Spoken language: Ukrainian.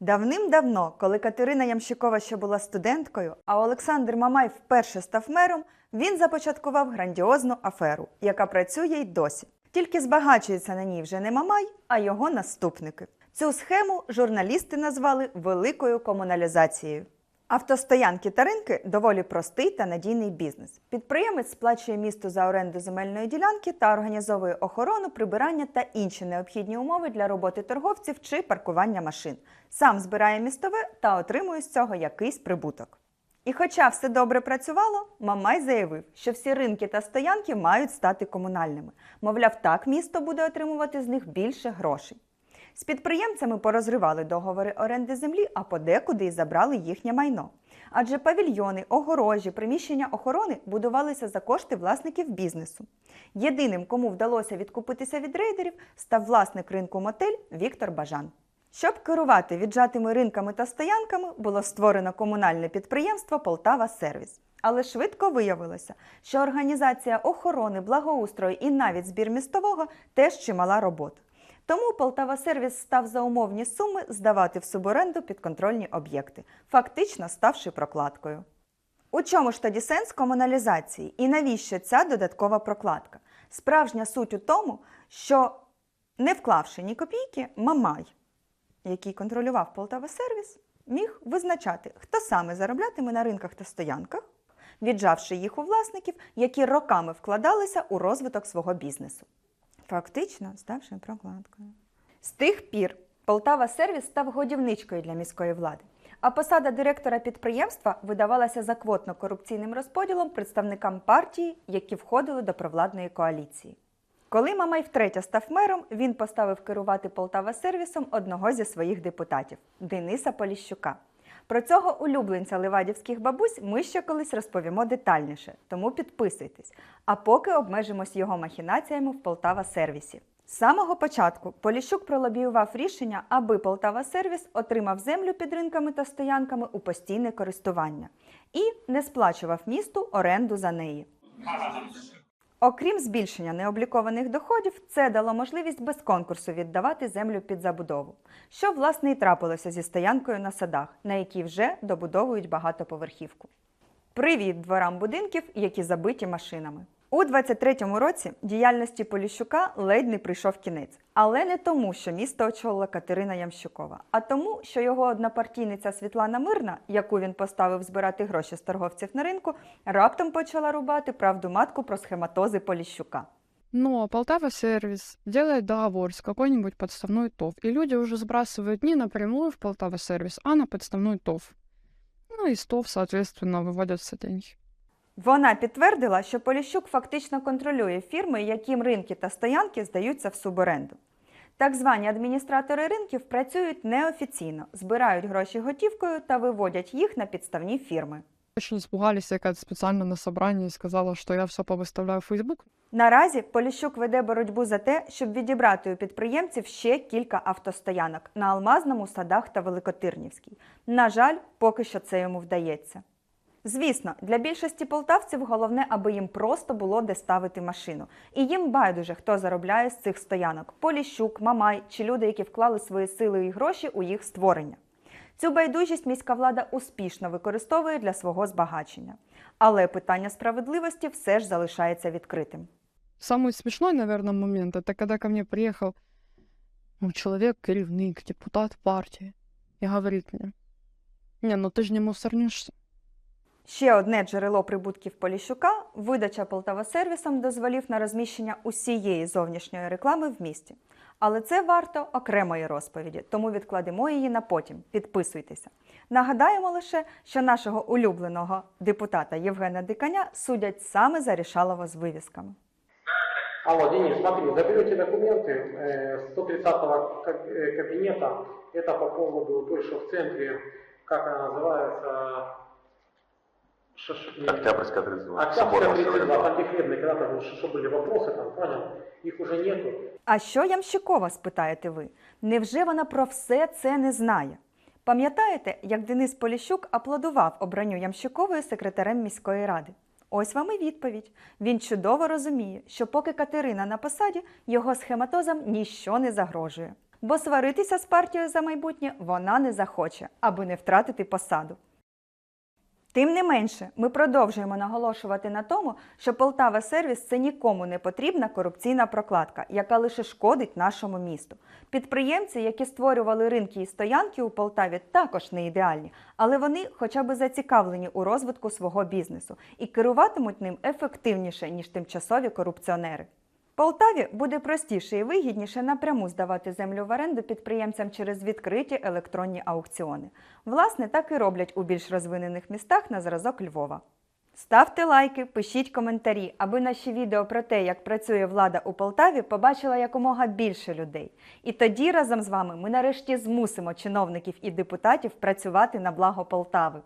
Давним-давно, коли Катерина Ямщикова ще була студенткою, а Олександр Мамай вперше став мером, він започаткував грандіозну аферу, яка працює й досі. Тільки збагачується на ній вже не Мамай, а його наступники. Цю схему журналісти назвали великою комуналізацією. Автостоянки та ринки доволі простий та надійний бізнес. Підприємець сплачує місту за оренду земельної ділянки та організовує охорону, прибирання та інші необхідні умови для роботи торговців чи паркування машин. Сам збирає містове та отримує з цього якийсь прибуток. І хоча все добре працювало, Мамай заявив, що всі ринки та стоянки мають стати комунальними. Мовляв, так місто буде отримувати з них більше грошей. З підприємцями порозривали договори оренди землі, а подекуди й забрали їхнє майно. Адже павільйони, огорожі, приміщення охорони будувалися за кошти власників бізнесу. Єдиним, кому вдалося відкупитися від рейдерів, став власник ринку мотель Віктор Бажан. Щоб керувати віджатими ринками та стоянками, було створено комунальне підприємство Полтава Сервіс. Але швидко виявилося, що організація охорони, благоустрою і навіть збір містового теж чимала робота. Тому Полтава Сервіс став за умовні суми здавати в суборенду підконтрольні об'єкти, фактично ставши прокладкою. У чому ж тоді сенс комуналізації і навіщо ця додаткова прокладка? Справжня суть у тому, що не вклавши ні копійки, Мамай, який контролював Полтава Сервіс, міг визначати, хто саме зароблятиме на ринках та стоянках, віджавши їх у власників, які роками вкладалися у розвиток свого бізнесу фактично ставши прокладкою. З тих пір Полтава Сервіс став годівничкою для міської влади, а посада директора підприємства видавалася за квотно-корупційним розподілом представникам партії, які входили до провладної коаліції. Коли Мамай втретє став мером, він поставив керувати Полтава сервісом одного зі своїх депутатів Дениса Поліщука. Про цього улюбленця ливадівських бабусь ми ще колись розповімо детальніше, тому підписуйтесь. А поки обмежимось його махінаціями в Полтава сервісі. З самого початку Поліщук пролобіював рішення, аби Полтава сервіс отримав землю під ринками та стоянками у постійне користування і не сплачував місту оренду за неї. Окрім збільшення необлікованих доходів, це дало можливість без конкурсу віддавати землю під забудову, що власне і трапилося зі стоянкою на садах, на якій вже добудовують багатоповерхівку. Привіт дворам будинків, які забиті машинами. У 23-му році діяльності Поліщука ледь не прийшов кінець, але не тому, що місто очолила Катерина Ямщукова, а тому, що його однопартійниця Світлана Мирна, яку він поставив збирати гроші з торговців на ринку, раптом почала рубати правду матку про схематози Поліщука. Но Полтава сервис делает договор с какой-нибудь подставной ТОВ, и люди уже сбрасывают не напрямую в Полтава сервис, а на подставной ТОВ. Ну и с ТОВ, соответственно, выводятся деньги. Вона підтвердила, що Поліщук фактично контролює фірми, яким ринки та стоянки здаються в суборенду. Так звані адміністратори ринків працюють неофіційно, збирають гроші готівкою та виводять їх на підставні фірми. Очень испугались, я как-то на собрании сказала, что я все повыставляю в Facebook. Наразі Поліщук веде боротьбу за те, щоб відібрати у підприємців ще кілька автостоянок на Алмазному, Садах та Великотирнівській. На жаль, поки що це йому вдається. Звісно, для більшості полтавців головне, аби їм просто було де ставити машину. І їм байдуже, хто заробляє з цих стоянок Поліщук, Мамай чи люди, які вклали свої сили і гроші у їх створення. Цю байдужість міська влада успішно використовує для свого збагачення. Але питання справедливості все ж залишається відкритим. Самый смешной, наверное, момент, это когда ко мне приехал ну, человек, керівник, депутат партии, и говорит мне, не, ну ты же не мусорнишься. Ще одне джерело прибутків Поліщука видача Полтава сервісом дозволів на розміщення усієї зовнішньої реклами в місті. Але це варто окремої розповіді, тому відкладемо її на потім. Підписуйтеся. Нагадаємо лише, що нашого улюбленого депутата Євгена Диканя судять саме за рішалово з вивісками. Алло, Денис, смотри, заберете документы э, 130-го ка- э, кабинета. Это по поводу той, что в центре, как она называется, Шаш- не- Октябрьская 32. Октябрьская Соборная 32, сторона. там технебные, когда-то ну, что были вопросы, там, понял, их уже нету. А що Ямщикова, спитаєте ви? Невже вона про все це не знає? Пам'ятаєте, як Денис Поліщук аплодував обранню Ямщикової секретарем міської ради? Ось вам і відповідь. Він чудово розуміє, що поки Катерина на посаді, його схематозам ніщо не загрожує. бо сваритися з партією за майбутнє вона не захоче, аби не втратити посаду. Тим не менше, ми продовжуємо наголошувати на тому, що Полтава сервіс це нікому не потрібна корупційна прокладка, яка лише шкодить нашому місту. Підприємці, які створювали ринки і стоянки у Полтаві, також не ідеальні, але вони хоча б зацікавлені у розвитку свого бізнесу і керуватимуть ним ефективніше, ніж тимчасові корупціонери. Полтаві буде простіше і вигідніше напряму здавати землю в оренду підприємцям через відкриті електронні аукціони. Власне, так і роблять у більш розвинених містах на зразок Львова. Ставте лайки, пишіть коментарі, аби наші відео про те, як працює влада у Полтаві, побачила якомога більше людей. І тоді разом з вами ми нарешті змусимо чиновників і депутатів працювати на благо Полтави.